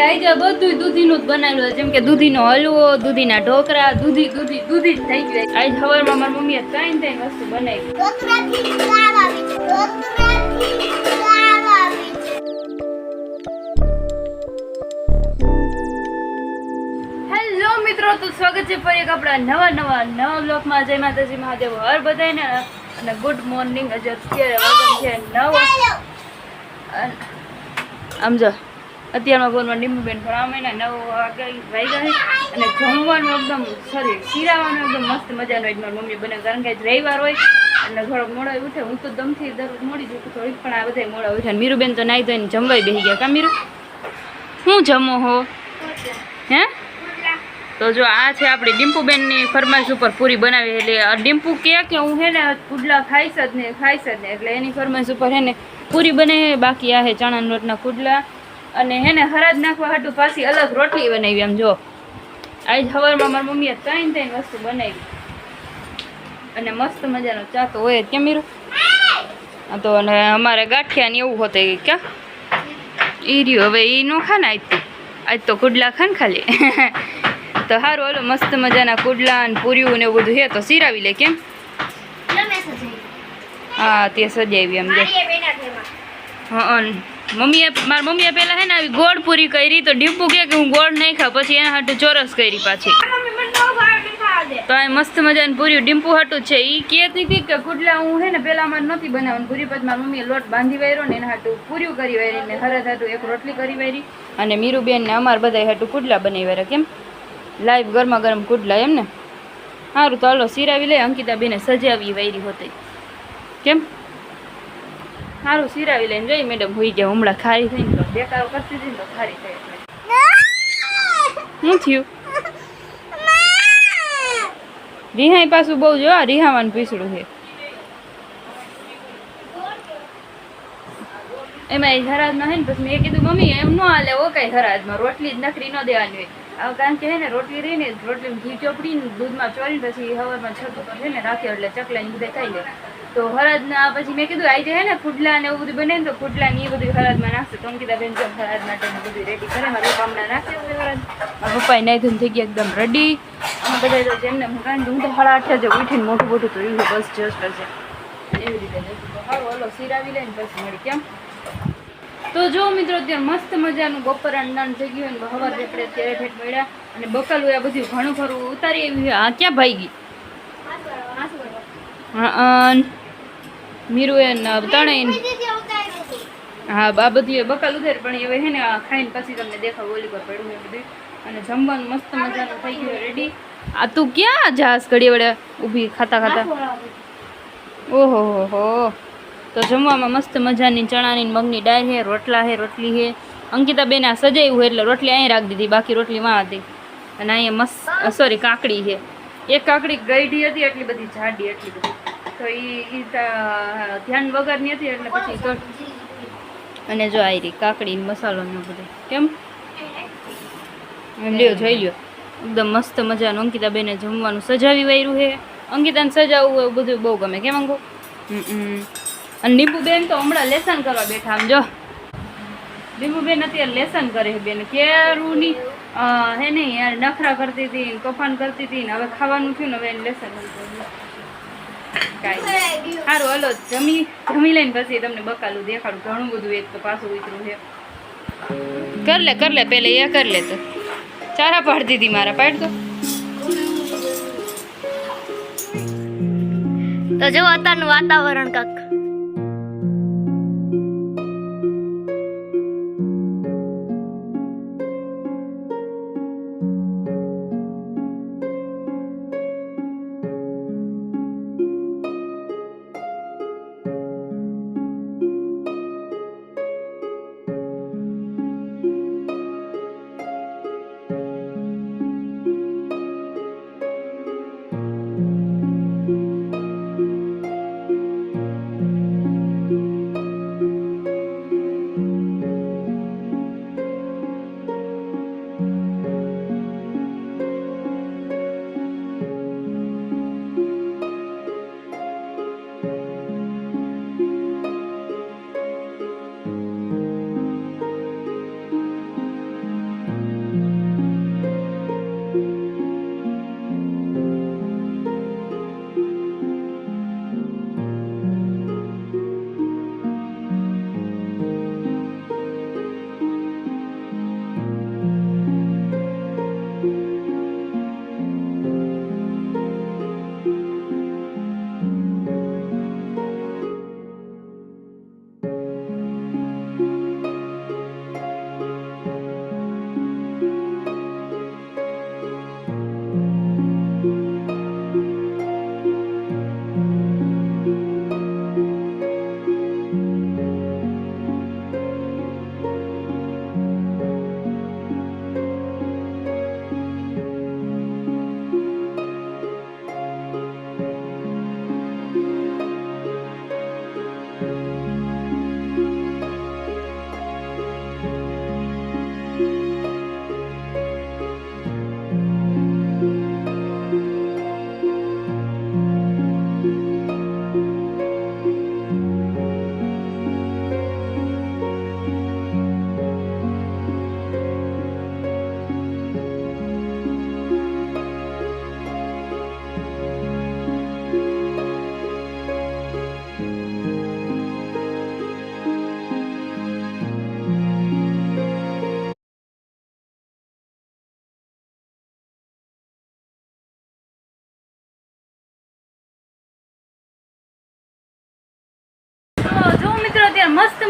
એટલે આજે બધું દૂધીનું જ બનાવેલું. જેમ કે દૂધીનો હલવો, દૂધીના ઢોકળા દૂધી દૂધી દૂધી જ થઈ ગયું. આજ સવારમાં મારી મમ્મીએ ત્રણ ત્રણ વસ્તુ બનાવી. હેલો મિત્રો, તો સ્વાગત છે ફરી એક આપણા નવા નવા નવા બ્લોકમાં જય માતાજી, મહાદેવ, હર બધાને અને ગુડ મોર્નિંગ. હજુ અત્યારે વાગન છે નવ. આમ જો. અત્યારમાં ફોનમાં લીંબુબેન પણ આ મહિના નવ વાગ્યા છે. અને જમવાનું એકદમ સોરી શીરાવાનું એકદમ મસ્ત મજાનું હોય મારી મમ્મી બને કારણ કે રવિવાર હોય એટલે થોડોક મોડો ઉઠે હું તો દમથી દરરોજ મોડી જ ઉઠું થોડીક, પણ આ બધા મોડા ઉઠે અને મીરુબેન તો નાઈ ધોઈને જમવાય બેસી ગયા. કા મીરુ? શું જમો હો? હે? તો જો આ છે આપણી ડિમ્પુબેનની ફરમાઈશ ઉપર પૂરી બનાવી. એટલે ડિમ્પુ કે કે હું હે ને કુડલા ખાઈશ જ ને ખાઈશ જ ને એટલે એની ફરમાઈશ ઉપર હે ને પૂરી બને બાકી આ હે ચણાના રોટના કુડલા અને હેને હરાજ નાખવા હાટું પાછી અલગ રોટલી બનાવી આમ જો. આજ સવારમાં મારી મમ્મીએ ત્રણ ત્રણ વસ્તુ બનાવી. અને મસ્ત મજાનો ચા તો હોય કેમ મીરો? તો અને અમારે ગાંઠિયા ને એવું હોતું ક્યાં? એ રહ્યું. હવે એ નો ખાને આજ તો. આજ તો કુડલા ખાન ખાલી. તો સારું હાલો મસ્ત મજાના કુડલા ને પૂર્યું ને એવું બધું હે તો સિરાવી લે કેમ? હા તે સજાવી એમ જો. હા મમ્મીએ મારા મમ્મીએ પહેલા હે ને આવી ગોળ પૂરી કરી તો ડીપુ કે હું ગોળ નહીં ખાઉં પછી એના હાટું ચોરસ કરી પાછી. તો આ મસ્ત મજાની પૂરી ડીમ્પુ હાટું છે. એ કહેતી હતી કે કુડલા હું હે ને પહેલા અમારે બનાવવાનું. પૂરી પછી મારા મમ્મીએ લોટ બાંધી વાયરો ને એના હાટું પૂર્યું કરી વાયરી ને હરદ હાટું એક રોટલી કરી વાયરી. અને મીરુબેન ને અમારે બધા હાટું કુડલા બનાવી વાયરા. કેમ? લાઈવ ગરમા ગરમ કુડલા એમ ને? સારું તો હાલો સિરાવી લે અંકિતાબેને સજાવી વાયરી હોતી. કેમ? સારું સિરાવી લઈને જોઈ મેડમ હોઈ ગયા. હમણાં ખારી થઈને તો બેકારો કરતી હતી તો ખારી થઈ શું થયું? રિહાઈ પાછું બહુ જો રિહાવાનું પીસડું છે. એમાં એ હરાજમાં હે ને, પછી મેં કીધું, મમ્મી, એમ ન હાલે ઓ કઈ હરાજમાં રોટલી જ નકરી ન દેવાની હોય. કારણ કે ને, રોટલી રહીને રોટલી ઘી ચોપડીને, દૂધમાં ચોરીને પછી હવારમાં છતો તો છે ને રાખ્યો એટલે ચકલા ને બધા ખાઈ લે. તો હરાજના પછી મેં કીધું આજે જાય ને ફૂડલા ને એવું બધું બને ને તો ફૂડલા ને એ બધું હરાજમાં નાખશે. તો અંકિતા બેન જો હરાજ માટે બધું રેડી કરે, મારા પપ્પા હમણાં બધું હરાજ. મારા પપ્પાએ નાઈ ધોઈને થઈ ગયા એકદમ રેડી અમે બધા તો જેમને હું કારણ હું તો હળા આઠે જ ઉઠીને મોટું મોટું તો એવું બસ જસ્ટ હશે. એવી રીતે જશું તો સારું હલો સિરાવી લઈને પછી મળી, કેમ? તો જો મિત્રો અત્યારે મસ્ત મજાનું બપોર અંડાણ થઈ ગયું અને હવાર આપણે અત્યારે ભેટ મળ્યા અને બકાલું આ બધું ઘણું ખરું ઉતારી એવી આ ક્યાં ભાઈ ગઈ? ને દીદી ઉતાર્યું હતું. હા આ બધું બકાલ ઉતારી પણ હવે હે ને ખાઈને પછી તમને દેખાવ ઓલી પર પડ્યું એ બધું. અને જમવાનું મસ્ત મજાનું થઈ ગયું રેડી આ તું ક્યાં જાસ ઘડી વડે ઊભી ખાતા ખાતા? ઓહો હો હો. તો જમવામાં મસ્ત મજાની ચણાની મગની દાળ છે, રોટલા છે, રોટલી છે. અંકિતા બેન આ સજાવ્યું એટલે રોટલી અહીં રાખી દીધી, બાકી રોટલી માં હતી. અને અહીંયા મસ્ત સોરી કાકડી છે. એક કાકડી ગઈઢી હતી એટલી બધી જાડી એટલી બધી. તો એ ધ્યાન વગરની હતી એટલે પછી અને જો આવી રહી કાકડી મસાલો ને બધું. કેમ? લ્યો, જોઈ લ્યો. એકદમ મસ્ત મજાનું અંકિતા બેને જમવાનું સજાવી વાયરું છે. અંકિતાને સજાવવું એવું બધું બહુ ગમે. કેમ અંગો હમ. અને નીંબુબેન તો હમણાં લેસન કરવા બેઠા આમ જો. નીંબુબેન અત્યારે લેસન કરે છે બેન. કેરુની હે નહીં યાર નખરા કરતી હતી તોફાન કરતી હતી ને હવે ખાવાનું થયું ને હવે એને લેસન કાંઈ સારું હલો, જમી જમી લઈને પછી તમને બકાલું દેખાડું. ઘણું બધું એક તો પાછું ઉતરું છે. કર લે કર લે, પેલે એ કર લે તો. ચારા પાડતી હતી મારા પાડ તો. તો જો અત્યારનું વાતાવરણ કાક.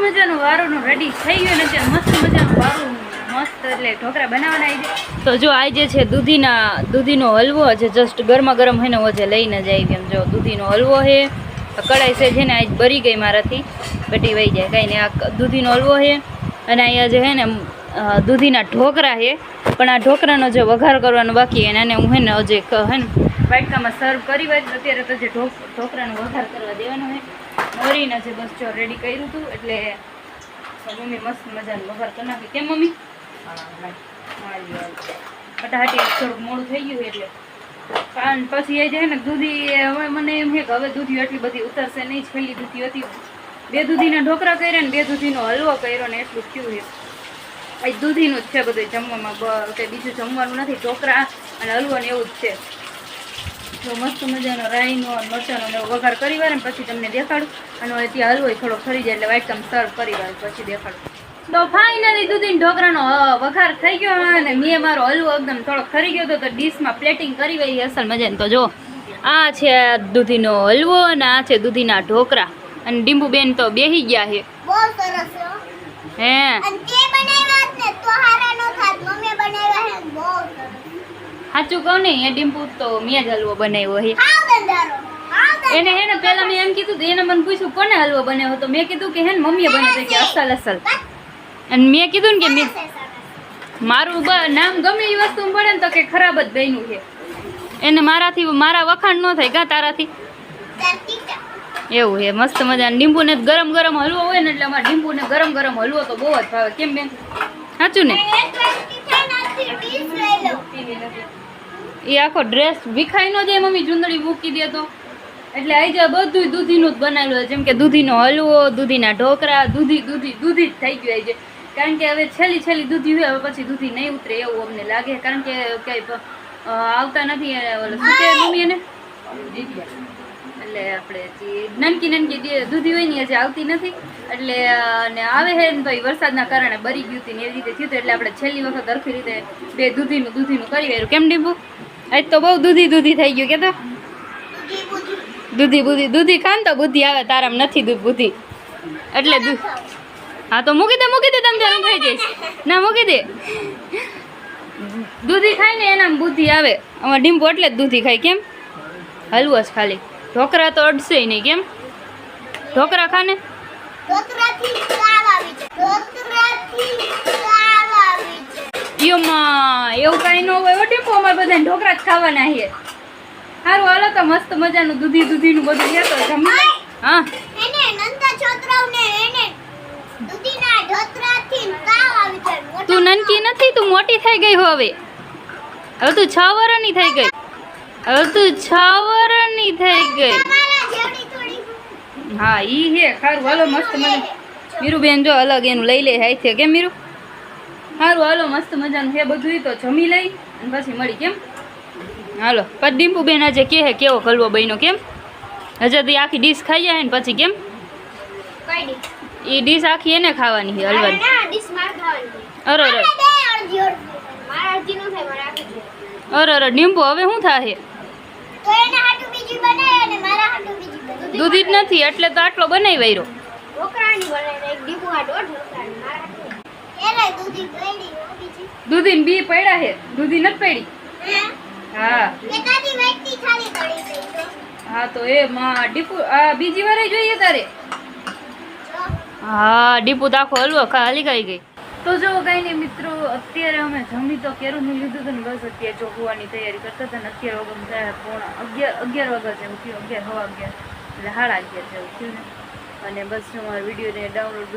મજાનું વારોનું રેડી થઈ ગયું ને અત્યારે મસ્ત મજાનું વારું મસ્ત એટલે ઢોકળા બનાવવાના આવી તો જો આજે છે દૂધીના, દૂધીનો હલવો છે જસ્ટ ગરમા ગરમ હોય ને ઓજે લઈને જાય કેમ જો દૂધીનો હલવો છે કડાઈ છે ને આજ બરી ગઈ મારાથી, બટી વહી જાય. કાંઈ નહીં, આ દૂધીનો હલવો છે અને અહીંયા જે છે ને દૂધીના ઢોકરા છે પણ આ ઢોકરાનો જે વઘાર કરવાનો બાકી છે એને હું હે ને હજે હે ને વાટકામાં સર્વ કરી હોય અત્યારે તો જે ઢોક ઢોકરાનો વઘાર કરવા દેવાનો છે મોરીને જે બસ જો રેડી કર્યું હતું એટલે મમ્મી મસ્ત મજાનું વઘાર કરી નાખી. કેમ મમ્મી. ફટાફટી થોડુંક મોડું થઈ ગયું એટલે. કારણ પછી એ જાય ને દૂધી હવે મને એમ છે કે હવે દૂધી એટલી બધી ઉતરશે નહીં, છેલ્લી દૂધી હતી. બે દૂધીના ઢોકરા કર્યા ને બે દૂધીનો હલવો કર્યો ને એટલું થયું છે એ દૂધીનું જ છે બધું જમવામાં કંઈ બીજું જમવાનું નથી, ઢોકરા અને હલવો ને એવું જ છે. તો મસ્ત મજાનો રાઈનો મરચાંનો વઘાર કરી વાર ને પછી તમને દેખાડું. અને હવે ત્યાં હલવો થોડો ફરી જાય એટલે વાઇટમ સર્વ કરી વાર પછી દેખાડું. તો ફાઇનલી દૂધીન ઢોકરાનો વઘાર થઈ ગયો અને મેં મારો હલવો એકદમ થોડો ખરી ગયો હતો તો ડીશમાં પ્લેટિંગ કરી વહી અસલ મજાની. તો જો આ છે દૂધીનો હલવો અને આ છે દૂધીના ઢોકરા અને ડીંબુબેન તો બેહી ગયા છે હે સરસ છે હો. સાચું કહું ને એ ડિમ્પુ તો મેં જ હલવો બનાવ્યો હાવ એને હે ને પેલા મેં એમ કીધું એને મને પૂછ્યું કોને હલવો બનાવ્યો તો મેં કીધું કે હે ને મમ્મીએ બનાવ્યો કે અસલ અસલ. અને મેં કીધું ને કે મેં મારું બ- નામ ગમે એ વસ્તુ પડે ને તો કે ખરાબ જ બન્યું છે. એને મારાથી મારા વખાણ ન થાય કા તારાથી. એવું છે મસ્ત મજા લીંબુને ગરમ ગરમ હલવો હોય ને એટલે અમારે લીંબુને ગરમ ગરમ હલવો તો બહુ જ ભાવે. કેમ બેન? સાચું ને? એ આખો ડ્રેસ વિખાઈ નો જાય, મમ્મી ચૂંદડી મૂકી દે તો. એટલે આઈ જાય બધું દૂધીનું જ બનાવેલું જેમ કે દૂધીનો હલવો, દૂધીના ઢોકરા, દૂધી દૂધી દૂધી જ થઈ ગયું જાય. કારણ કે હવે છેલ્લી છેલ્લી દૂધી હોય, હવે પછી દૂધી નહીં ઉતરે એવું અમને લાગે. કારણ કે ક્યાંય આવતા નથી ઓલું શું કહે મમ્મી એને? એટલે આપણે નાનકી નાનકી દૂધી હોય ને હજી આવતી નથી. એટલે ને આવે છે ને ભાઈ વરસાદના કારણે બરી ગયું હતી ને એવી રીતે થયું એટલે આપણે છેલ્લી વખત હરખી રીતે બે દૂધીનું દૂધીનું કરી વાર્યું કેમ ડીબુ? આજ તો બહુ દૂધી દૂધી થઈ ગયું કે તો દૂધી બુધી, દૂધી ખાન તો બુદ્ધિ આવે, તારામ નથી દૂધ બુદ્ધિ. એટલે દૂધ હા, તો મૂકી દે મૂકી દે, તમે ત્યાં ખાઈ જઈશ. ના, મૂકી દે. દૂધી ખાય ને એનામ બુદ્ધિ આવે. આમાં ડીંબો એટલે જ દૂધી ખાય, કેમ? હલવો જ ખાલી. ઢોકરા તો અડશે નહીં, કેમ? ઢોકરા ખાને? ઢોકરાથી છે એવું કાંઈ ન હોય. ઓ ડીમ્પુ અમારે બધાને ઢોકરા જ ખાવાના છે. સારું હાલો તો મસ્ત મજાનું દૂધી દૂધીનું બધું છે તો જમી હા. એને નંદા છોકરાઓને એને દૂધીના ઢોકરાથી તાવ આવી છે તું નનકી નથી? તું મોટી થઈ ગઈ હવે. હવે તું છ વર્ષની થઈ ગઈ. હવે તું છ વર્ષની થઈ ગઈ. હા ઈ હે સારું હાલો મસ્ત મજા. મીરુબેન જો અલગ એનું લઈ લે હાઈ છે. કેમ મીરુ? સારું હાલો મસ્ત મજાનું હે બધું તો જમી લઈ અને પછી મળી કેમ? હાલો પછી ડીમ્પુબેન આજે કે હે કેવો કલવો બન્યો કેમ? હજે તો આખી ડીશ ખાઈ જાય ને પછી કેમ? એ ડીશ આખી એને ખાવાની છે હલવાની. અરે અરે અરે. અરે ડીમ્પુ હવે શું થાય દૂધી જ નથી એટલે તો આટલો બનાવી વાયરો દૂધી બી પડ્યા છે. દૂધી નથી પડી. હા? તો. હા તો એ માં ડીપુ આ બીજી વારે જોઈએ તારે. હા ડીપુ તો આખો હલવો ખાલી ખાઈ ગઈ. તો જો કઈ નહીં મિત્રો અત્યારે અમે જમી તો કેરું નહીં લીધું હતું ને બસ અત્યારે જો હોવાની તૈયારી કરતા હતા ને અત્યારે થયા પોણા અગિયાર અગિયાર વાગ્યા જેવું થયું અગિયાર હવા અગિયાર એટલે સાડા અગિયાર જેવું થયું ને. અને બસ જો મારા વિડીયોને ડાઉનલોડ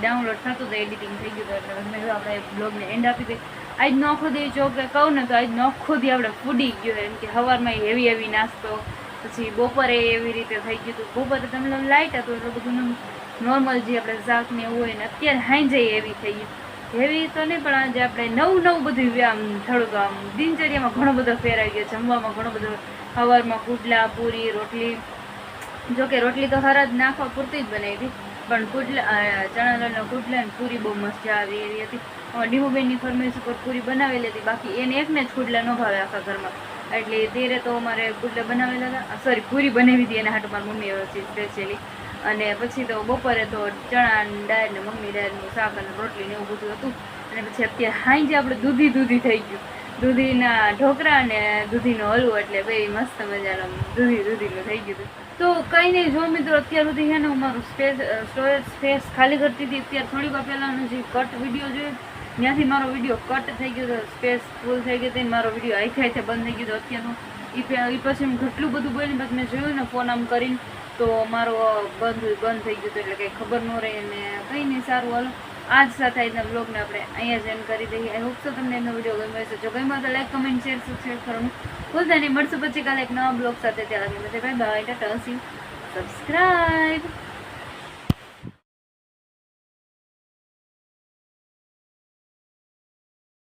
ડાઉનલોડ થતું હતું એડિટિંગ થઈ ગયું હતું એટલે મેં આપણે બ્લોગને એન્ડ આપી દઈએ. આજ નોખો દી જો કહું ને તો આજ નોખો દી આપણે ફૂડી ગયો, એમ કે સવારમાં હેવી હેવી નાસ્તો, પછી બપોરે એવી રીતે થઈ ગયું હતું. બપોરે તમને લાઇટ હતું, એટલે બધું નોર્મલ જે આપણે શાક ને એવું હોય ને, અત્યારે હાંજે એવી થઈ ગયું. હેવી તો નહીં, પણ આજે આપણે નવું નવું બધું આમ થોડુંક આમ દિનચર્યામાં ઘણો બધો ફેર ગયો, જમવામાં ઘણો બધો સવારમાં પુડલા પૂરી, રોટલી જો કે રોટલી તો હરા જ નાખવા પૂરતી જ બનાવી હતી. પણ અ, ચણા દાળના ને પૂરી બહુ મજા આવી એવી હતી. ડીમુબેનની ફરમાઈશ ઉપર પૂરી બનાવેલી હતી. બાકી એને એકને જ કુટલા ન ભાવે આખા ઘરમાં. એટલે તેરે તો અમારે પુડલા બનાવેલા હતા. સોરી પૂરી બનાવી હતી એના હાટું મારી મમ્મીએ સ્પેશિયલી અને પછી તો બપોરે તો ચણા દાળ ને મમ્મી દાળનું શાક અને રોટલી ને એવું બધું હતું. અને પછી અત્યારે હાંજે આપણે દૂધી દૂધી થઈ ગયું. દૂધીના ઢોકળા અને દૂધીનો હલવો એટલે ભાઈ મસ્ત મજાનો દૂધી દૂધીનું થઈ ગયું હતું. તો કંઈ નહીં જો મિત્રો, અત્યાર સુધી છે ને હું મારું સ્પેસ સ્ટોરેજ સ્પેસ ખાલી કરતી હતી. અત્યારે થોડીક વાર પહેલાંનો જે કટ વીડિયો જોયો ત્યાંથી મારો વીડિયો કટ થઈ ગયો હતો સ્પેસ ફૂલ થઈ ગયો હતી ને મારો વીડિયો આઈ થાય બંધ થઈ ગયો હતો અત્યારનો. એ પછી હું કેટલું બધું બોલીને પછી મેં જોયું ને ફોન આમ કરીને, તો મારો બંધ બંધ થઈ ગયો હતો એટલે કંઈ ખબર ન રહે અને કંઈ નહીં સારું, હાલો. આજ સાથે આજના બ્લોગને આપણે અહીંયા જ એન્ડ કરી દઈએ. આઈ હોપ તો તમને એનો વીડિયો ગમ્યો હશે. જો ગમ્યો તો લાઈક કમેન્ટ શેર સબસ્ક્રાઈબ કરવાનું ભૂલતા નહીં. મળશું પછી કાલે એક નવા બ્લોગ સાથે. ત્યાં લગી બાય બાય ટાટા સબસ્ક્રાઈબ